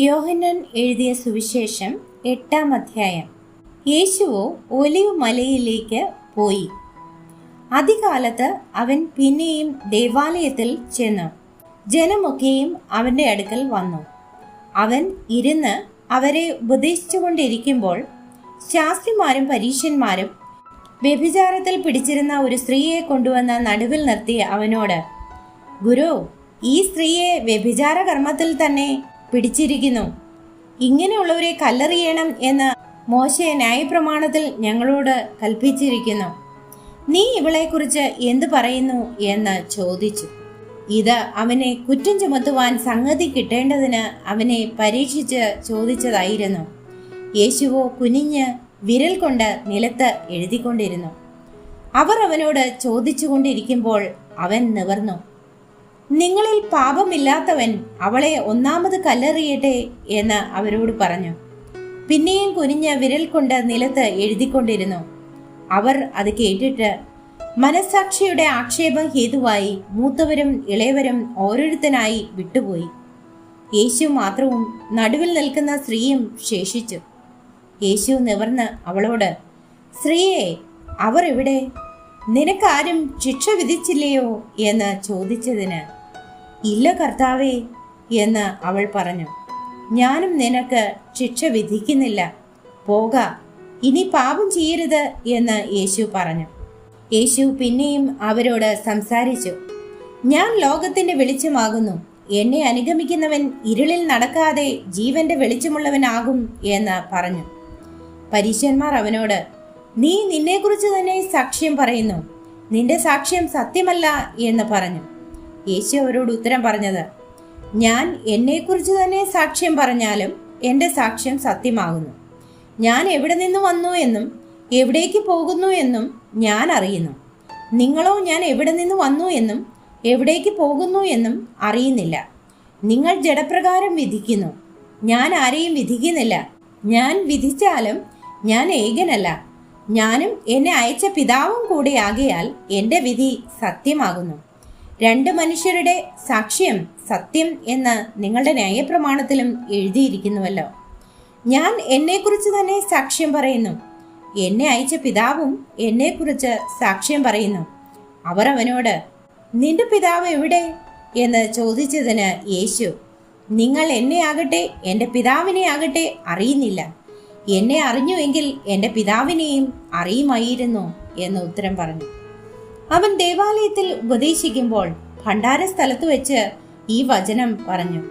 യോഹന്നാൻ എഴുതിയ സുവിശേഷം എട്ടാം അധ്യായം. യേശുവോ ഒലിവ് മലയിലേക്ക് പോയി. അധികാലത്ത് അവൻ പിന്നെയും ദേവാലയത്തിൽ ചെന്നു. ജനമൊക്കെയും അവന്റെ അടുക്കൽ വന്നു. അവൻ ഇരുന്ന് അവരെ ഉപദേശിച്ചുകൊണ്ടിരിക്കുമ്പോൾ ശാസ്ത്രിമാരും പരീശന്മാരും വ്യഭിചാരത്തിൽ പിടിച്ചിരുന്ന ഒരു സ്ത്രീയെ കൊണ്ടുവന്ന നടുവിൽ നിർത്തി അവനോട് ഗുരു ഈ സ്ത്രീയെ വ്യഭിചാര കർമ്മത്തിൽ തന്നെ പിടിച്ചിരിക്കുന്നു. ഇങ്ങനെയുള്ളവരെ കല്ലെറിയണം എന്ന് മോശ ന്യായപ്രമാണത്തിൽ ഞങ്ങളോട് കൽപ്പിച്ചിരിക്കുന്നു. നീ ഇവളെക്കുറിച്ച് എന്തു പറയുന്നു എന്ന് ചോദിച്ചു. ഇത് അവനെ കുറ്റം ചുമത്തുവാൻ സംഗതി കിട്ടേണ്ടതിന് അവനെ പരീക്ഷിച്ച് ചോദിച്ചതായിരുന്നു. യേശുവോ കുനിഞ്ഞ് വിരൽ കൊണ്ട് നിലത്ത് എഴുതിക്കൊണ്ടിരുന്നു. അവർ അവനോട് ചോദിച്ചുകൊണ്ടിരിക്കുമ്പോൾ അവൻ നിവർന്നു. നിങ്ങളിൽ പാപമില്ലാത്തവൻ അവളെ ഒന്നാമത് കല്ലെറിയട്ടെ എന്ന് അവരോട് പറഞ്ഞു. പിന്നെയും കുനിഞ്ഞ വിരൽ കൊണ്ട് നിലത്ത് എഴുതിക്കൊണ്ടിരുന്നു. അവർ അത് കേട്ടിട്ട് മനസാക്ഷിയുടെ ആക്ഷേപം ഹേതുവായി മൂത്തവരും ഇളയവരും ഓരോരുത്തനായി വിട്ടുപോയി. യേശു മാത്രവും നടുവിൽ നിൽക്കുന്ന സ്ത്രീയും ശേഷിച്ചു. യേശു നിവർന്ന് അവളോട് സ്ത്രീയെ അവർ എവിടെ? നിനക്കാരും ശിക്ഷ വിധിച്ചില്ലയോ? എന്ന് ചോദിച്ചതിന് ഇല്ല കർത്താവേ എന്ന് അവൾ പറഞ്ഞു. ഞാനും നിനക്ക് ശിക്ഷ വിധിക്കുന്നില്ല. പോക ഇനി പാപം ചെയ്യരുത് എന്ന് യേശു പറഞ്ഞു. യേശു പിന്നെയും അവരോട് സംസാരിച്ചു. ഞാൻ ലോകത്തിന്റെ വെളിച്ചമാകുന്നു. എന്നെ അനുഗമിക്കുന്നവൻ ഇരുളിൽ നടക്കാതെ ജീവന്റെ വെളിച്ചമുള്ളവനാകും എന്ന് പറഞ്ഞു. പരീശന്മാർ അവനോട് നീ നിന്നെക്കുറിച്ച് തന്നെ സാക്ഷ്യം പറയുന്നു. നിന്റെ സാക്ഷ്യം സത്യമല്ല എന്ന് പറഞ്ഞു. യേശു അവരോട് ഉത്തരം പറഞ്ഞത് ഞാൻ എന്നെക്കുറിച്ച് തന്നെ സാക്ഷ്യം പറഞ്ഞാലും എന്റെ സാക്ഷ്യം സത്യമാകുന്നു. ഞാൻ എവിടെ നിന്ന് വന്നു എന്നും എവിടേക്ക് പോകുന്നു എന്നും ഞാൻ അറിയുന്നു. നിങ്ങളോ ഞാൻ എവിടെ നിന്ന് വന്നു എന്നും എവിടേക്ക് പോകുന്നു എന്നും അറിയുന്നില്ല. നിങ്ങൾ ജഡപ്രകാരം വിധിക്കുന്നു. ഞാൻ ആരെയും വിധിക്കുന്നില്ല. ഞാൻ വിധിച്ചാലും ഞാൻ ഏകനല്ല. ഞാനും എന്നെ അയച്ച പിതാവും കൂടെ ആകയാൽ എന്റെ വിധി സത്യമാകുന്നു. രണ്ട് മനുഷ്യരുടെ സാക്ഷ്യം സത്യം എന്ന് നിങ്ങളുടെ ന്യായപ്രമാണത്തിലും എഴുതിയിരിക്കുന്നുവല്ലോ. ഞാൻ എന്നെക്കുറിച്ച് തന്നെ സാക്ഷ്യം പറയുന്നു. എന്നെ അയച്ച പിതാവും എന്നെക്കുറിച്ച് സാക്ഷ്യം പറയുന്നു. അവർ അവനോട് നിന്റെ പിതാവ് എവിടെ? എന്ന് ചോദിച്ചതിന് യേശു നിങ്ങൾ എന്നെ ആകട്ടെ എന്റെ പിതാവിനെ ആകട്ടെ അറിയുന്നില്ല. എന്നെ അറിഞ്ഞുവെങ്കിൽ എന്റെ പിതാവിനെയും അറിയുമായിരുന്നു എന്ന് ഉത്തരം പറഞ്ഞു. അവൻ ദേവാലയത്തിൽ ഉപദേശിക്കുമ്പോൾ ഭണ്ഡാര സ്ഥലത്ത് വെച്ച് ഈ വചനം പറഞ്ഞു.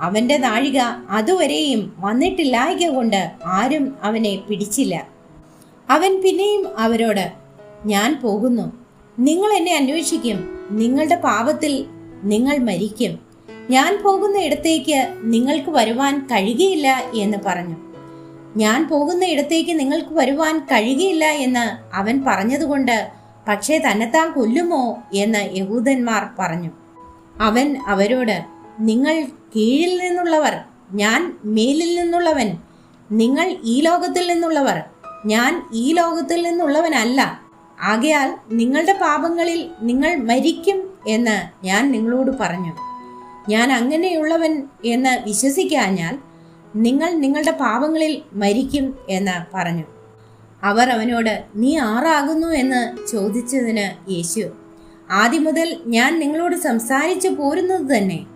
അവന്റെ നാഴിക അതുവരെയും വന്നിട്ടില്ലായക കൊണ്ട് ആരും അവനെ പിടിച്ചില്ല. അവൻ പിന്നെയും അവരോട് ഞാൻ പോകുന്നു. നിങ്ങൾ എന്നെ അന്വേഷിക്കും. നിങ്ങളുടെ പാപത്തിൽ നിങ്ങൾ മരിക്കും. ഞാൻ പോകുന്ന ഇടത്തേക്ക് നിങ്ങൾക്ക് വരുവാൻ കഴിയുകയില്ല എന്ന് പറഞ്ഞു. ഞാൻ പോകുന്ന ഇടത്തേക്ക് നിങ്ങൾക്ക് വരുവാൻ കഴിയുകയില്ല എന്ന് അവൻ പറഞ്ഞതുകൊണ്ട് പക്ഷേ തന്നെത്താൻ കൊല്ലുമോ എന്ന് യഹൂദന്മാർ പറഞ്ഞു. അവൻ അവരോട് നിങ്ങൾ കീഴിൽ നിന്നുള്ളവർ ഞാൻ മേലിൽ നിന്നുള്ളവൻ നിങ്ങൾ ഈ ലോകത്തിൽ നിന്നുള്ളവർ ഞാൻ ഈ ലോകത്തിൽ നിന്നുള്ളവനല്ല. ആകയാൽ നിങ്ങളുടെ പാപങ്ങളിൽ നിങ്ങൾ മരിക്കും എന്ന് ഞാൻ നിങ്ങളോട് പറഞ്ഞു. ഞാൻ അങ്ങനെയുള്ളവൻ എന്ന് വിശ്വസിക്കാഞ്ഞാൽ നിങ്ങൾ നിങ്ങളുടെ പാപങ്ങളിൽ മരിക്കും എന്ന് പറഞ്ഞു. അവർ അവനോട് നീ ആറാകുന്നു എന്ന് ചോദിച്ചതിന് യേശു ആദ്യം മുതൽ ഞാൻ നിങ്ങളോട് സംസാരിച്ചു പോരുന്നത് തന്നെ.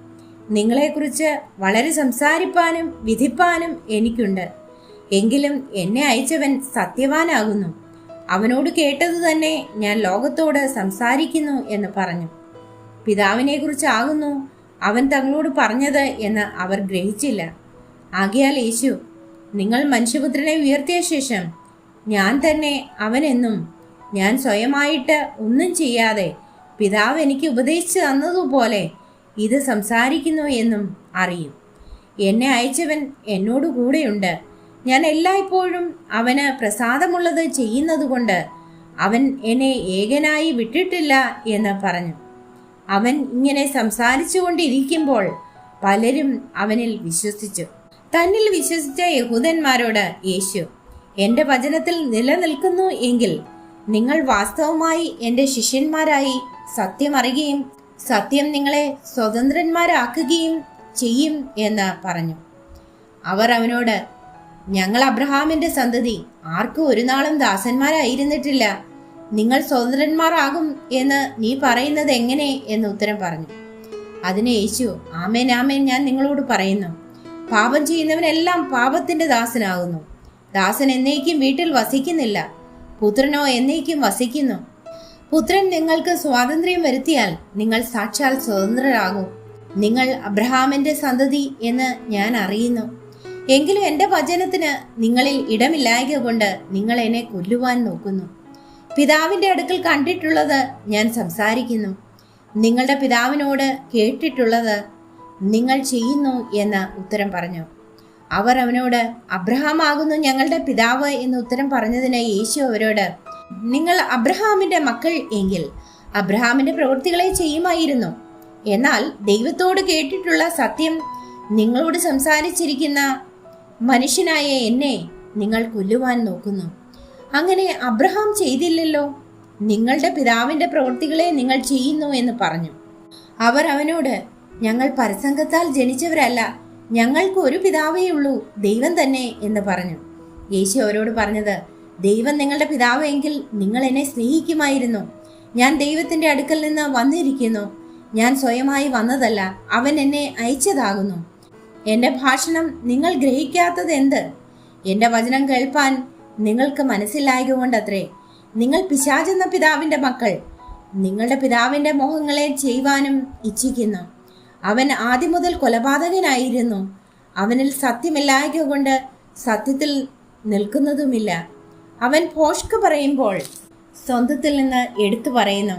നിങ്ങളെക്കുറിച്ച് വളരെ സംസാരിപ്പാനും വിധിപ്പാനും എനിക്കുണ്ട്. എങ്കിലും എന്നെ അയച്ചവൻ സത്യവാനാകുന്നു. അവനോട് കേട്ടത് തന്നെ ഞാൻ ലോകത്തോട് സംസാരിക്കുന്നു എന്ന് പറഞ്ഞു. പിതാവിനെക്കുറിച്ചാകുന്നു അവൻ തങ്ങളോട് പറഞ്ഞത് എന്ന് അവർ ഗ്രഹിച്ചില്ല. ആകയാൽ യേശു നിങ്ങൾ മനുഷ്യപുത്രനെ ഉയർത്തിയ ശേഷം ഞാൻ തന്നെ അവനെന്നും ഞാൻ സ്വയമായിട്ട് ഒന്നും ചെയ്യാതെ പിതാവ് എനിക്ക് ഉപദേശിച്ചു തന്നതുപോലെ ഇത് സംസാരിക്കുന്നു എന്നും അറിയും. എന്നെ അയച്ചവൻ എന്നോട് കൂടെയുണ്ട്. ഞാൻ എല്ലായ്പ്പോഴും അവന് പ്രസാദമുള്ളത് ചെയ്യുന്നതുകൊണ്ട് അവൻ എന്നെ ഏകനായി വിട്ടിട്ടില്ല എന്ന് പറഞ്ഞു. അവൻ ഇങ്ങനെ സംസാരിച്ചുകൊണ്ടിരിക്കുമ്പോൾ പലരും അവനിൽ വിശ്വസിച്ചു. തന്നിൽ വിശ്വസിച്ച യഹൂദന്മാരോട് യേശു എന്റെ വചനത്തിൽ നിലനിൽക്കുന്നു എങ്കിൽ നിങ്ങൾ വാസ്തവമായി എന്റെ ശിഷ്യന്മാരായി സത്യം അറിയുകയും സത്യം നിങ്ങളെ സ്വതന്ത്രന്മാരാക്കുകയും ചെയ്യും എന്ന് പറഞ്ഞു. അവർ അവനോട് ഞങ്ങൾ അബ്രഹാമിന്റെ സന്തതി. ആർക്കും ഒരു നാളും ദാസന്മാരായിരുന്നിട്ടില്ല. നിങ്ങൾ സ്വതന്ത്രന്മാരാകും എന്ന് നീ പറയുന്നത് എങ്ങനെ? എന്ന് ഉത്തരം പറഞ്ഞു. അതിന് യേശു ആമേൻ ആമേൻ ഞാൻ നിങ്ങളോട് പറയുന്നു. പാപം ചെയ്യുന്നവനെല്ലാം പാപത്തിന്റെ ദാസനാകുന്നു. ദാസൻ എന്നേക്കും വീട്ടിൽ വസിക്കുന്നില്ല. പുത്രനോ എന്നേക്കും വസിക്കുന്നു. പുത്രൻ നിങ്ങൾക്ക് സ്വാതന്ത്ര്യം വരുത്തിയാൽ നിങ്ങൾ സാക്ഷാൽ സ്വതന്ത്രരാകും. നിങ്ങൾ അബ്രഹാമിന്റെ സന്തതി എന്ന് ഞാൻ അറിയുന്നു. എങ്കിലും എന്റെ വചനത്തിന് നിങ്ങളിൽ ഇടമില്ലായക കൊണ്ട് നിങ്ങൾ എന്നെ കൊല്ലുവാൻ നോക്കുന്നു. പിതാവിന്റെ അടുക്കൽ കണ്ടിട്ടുള്ളത് ഞാൻ സംസാരിക്കുന്നു. നിങ്ങളുടെ പിതാവിനോട് കേട്ടിട്ടുള്ളത് നിങ്ങൾ ചെയ്യുന്നു എന്ന് ഉത്തരം പറഞ്ഞു. അവർ അവനോട് അബ്രഹാം ആകുന്നു ഞങ്ങളുടെ പിതാവ് എന്ന് ഉത്തരം പറഞ്ഞതിന് യേശു അവരോട് നിങ്ങൾ അബ്രഹാമിന്റെ മക്കൾ എങ്കിൽ അബ്രഹാമിന്റെ പ്രവൃത്തികളെ ചെയ്യുമായിരുന്നു. എന്നാൽ ദൈവത്തോട് കേട്ടിട്ടുള്ള സത്യം നിങ്ങളോട് സംസാരിച്ചിരിക്കുന്ന മനുഷ്യനായ എന്നെ നിങ്ങൾ കൊല്ലുവാൻ നോക്കുന്നു. അങ്ങനെ അബ്രഹാം ചെയ്തില്ലല്ലോ. നിങ്ങളുടെ പിതാവിന്റെ പ്രവൃത്തികളെ നിങ്ങൾ ചെയ്യുന്നു എന്ന് പറഞ്ഞു. അവർ അവനോട് ഞങ്ങൾ പരസംഗത്താൽ ജനിച്ചവരല്ല ഞങ്ങൾക്ക് ഒരു പിതാവേ ഉള്ളൂ ദൈവം തന്നെ എന്ന് പറഞ്ഞു. യേശു അവരോട് പറഞ്ഞത് ദൈവം നിങ്ങളുടെ പിതാവെങ്കിൽ നിങ്ങൾ എന്നെ സ്നേഹിക്കുമായിരുന്നു. ഞാൻ ദൈവത്തിന്റെ അടുക്കൽ നിന്ന് വന്നിരിക്കുന്നു. ഞാൻ സ്വയമായി വന്നതല്ല അവൻ എന്നെ അയച്ചതാകുന്നു. എന്റെ ഭാഷണം നിങ്ങൾ ഗ്രഹിക്കാത്തത് എന്ത്? എന്റെ വചനം കേൾപ്പാൻ നിങ്ങൾക്ക് മനസ്സിലായതുകൊണ്ടത്രേ നിങ്ങൾ പിശാചെന്ന പിതാവിന്റെ മക്കൾ. നിങ്ങളുടെ പിതാവിന്റെ മോഹങ്ങളെ ചെയ്യുവാനും ഇച്ഛിക്കുന്നു. അവൻ ആദ്യം മുതൽ കൊലപാതകനായിരുന്നു. അവനിൽ സത്യമില്ലായക കൊണ്ട് സത്യത്തിൽ നിൽക്കുന്നതുമില്ല. അവൻ ഭോഷ്ക് പറയുമ്പോൾ സ്വന്തത്തിൽ നിന്ന് എടുത്തു പറയുന്നു.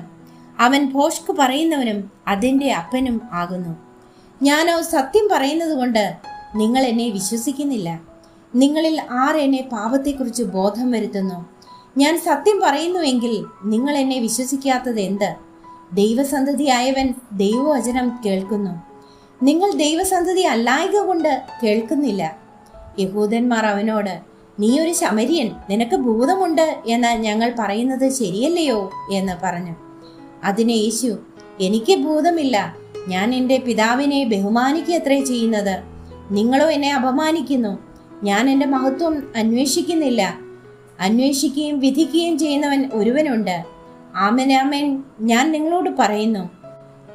അവൻ ഭോഷ്ക് പറയുന്നവനും അതിന്റെ അപ്പനും ആകുന്നു. ഞാനോ സത്യം പറയുന്നത് കൊണ്ട് നിങ്ങൾ എന്നെ വിശ്വസിക്കുന്നില്ല. നിങ്ങളിൽ ആർ എന്നെ പാപത്തെക്കുറിച്ച് ബോധം വരുത്തുന്നു? ഞാൻ സത്യം പറയുന്നുവെങ്കിൽ നിങ്ങൾ എന്നെ വിശ്വസിക്കാത്തത് എന്ത്? ദൈവസന്തതിയായവൻ ദൈവവചനം കേൾക്കുന്നു. നിങ്ങൾ ദൈവസന്തതി അല്ലായക കൊണ്ട് കേൾക്കുന്നില്ല. യഹൂദന്മാർ അവനോട് നീ ഒരു ശമരിയൻ നിനക്ക് ഭൂതമുണ്ട് എന്ന് ഞങ്ങൾ പറയുന്നത് ശരിയല്ലയോ? എന്ന് പറഞ്ഞു. അതിന് യേശു എനിക്ക് ഭൂതമില്ല. ഞാൻ എന്റെ പിതാവിനെ ബഹുമാനിക്കത്രേ ചെയ്യുന്നത്. നിങ്ങളോ എന്നെ അപമാനിക്കുന്നു. ഞാൻ എന്റെ മഹത്വം അന്വേഷിക്കുന്നില്ല. അന്വേഷിക്കുകയും വിധിക്കുകയും ചെയ്യുന്നവൻ ഒരുവനുണ്ട്. ആമേൻ ഞാൻ നിങ്ങളോട് പറയുന്നു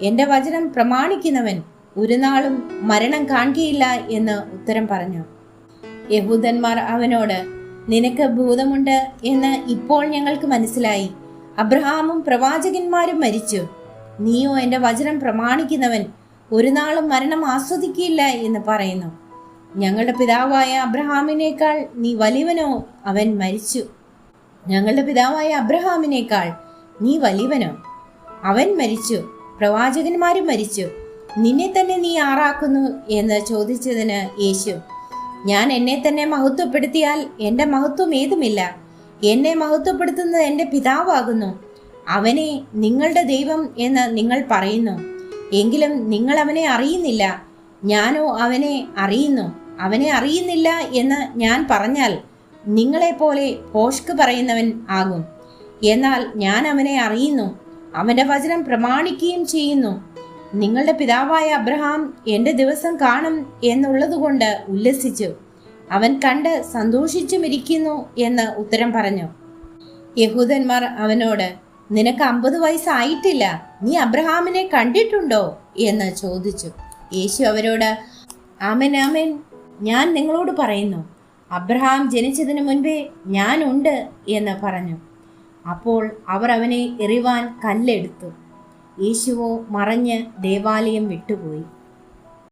എന്റെ വചനം പ്രമാണിക്കുന്നവൻ ഒരു നാളും മരണം കാണുകയില്ല എന്ന് ഉത്തരം പറഞ്ഞു. യഹൂദന്മാർ അവനോട് നിനക്ക് ഭൂതമുണ്ട് എന്ന് ഇപ്പോൾ ഞങ്ങൾക്ക് മനസ്സിലായി. അബ്രഹാമും പ്രവാചകന്മാരും മരിച്ചു. നീയോ എന്റെ വചനം പ്രമാണിക്കുന്നവൻ ഒരു നാളും മരണം ആസ്വദിക്കില്ല എന്ന് പറയുന്നു. ഞങ്ങളുടെ പിതാവായ അബ്രഹാമിനേക്കാൾ നീ വലിയവനോ? അവൻ മരിച്ചു. ഞങ്ങളുടെ പിതാവായ അബ്രഹാമിനേക്കാൾ നീ വലിയവനോ? അവൻ മരിച്ചു പ്രവാചകന്മാരും മരിച്ചു. നിന്നെ തന്നെ നീ ആറാക്കുന്നു എന്ന് ചോദിച്ചതിന് യേശു ഞാൻ എന്നെ തന്നെ മഹത്വപ്പെടുത്തിയാൽ എന്റെ മഹത്വം ഏതുമില്ല? എന്നെ മഹത്വപ്പെടുത്തുന്നത് എന്റെ പിതാവാകുന്നു. അവനെ നിങ്ങളുടെ ദൈവം എന്ന് നിങ്ങൾ പറയുന്നു. എങ്കിലും നിങ്ങൾ അവനെ അറിയുന്നില്ല. ഞാനോ അവനെ അറിയുന്നു. അവനെ അറിയുന്നില്ല എന്ന് ഞാൻ പറഞ്ഞാൽ നിങ്ങളെപ്പോലെ പോഷ്ക്ക് പറയുന്നവൻ ആകും. എന്നാൽ ഞാൻ അവനെ അറിയുന്നു. അവന്റെ വചനം പ്രമാണിക്കുകയും ചെയ്യുന്നു. നിങ്ങളുടെ പിതാവായ അബ്രഹാം എന്റെ ദിവസം കാണും എന്നുള്ളതുകൊണ്ട് ഉല്ലസിച്ചു. അവൻ കണ്ട് സന്തോഷിച്ചുമിരിക്കുന്നു എന്ന് ഉത്തരം പറഞ്ഞു. യഹൂദന്മാർ അവനോട് നിനക്ക് അമ്പത് വയസ്സായിട്ടില്ല. നീ അബ്രഹാമിനെ കണ്ടിട്ടുണ്ടോ? എന്ന് ചോദിച്ചു. യേശു അവരോട് ആമൻ ആമൻ. ഞാൻ നിങ്ങളോട് പറയുന്നു. അബ്രഹാം ജനിച്ചതിന് മുൻപേ ഞാനുണ്ട് എന്ന് പറഞ്ഞു. അപ്പോൾ അവർ അവനെ എറിവാൻ കല്ലെടുത്തു. യേശുവോ മറഞ്ഞ് ദേവാലയം വിട്ടുപോയി.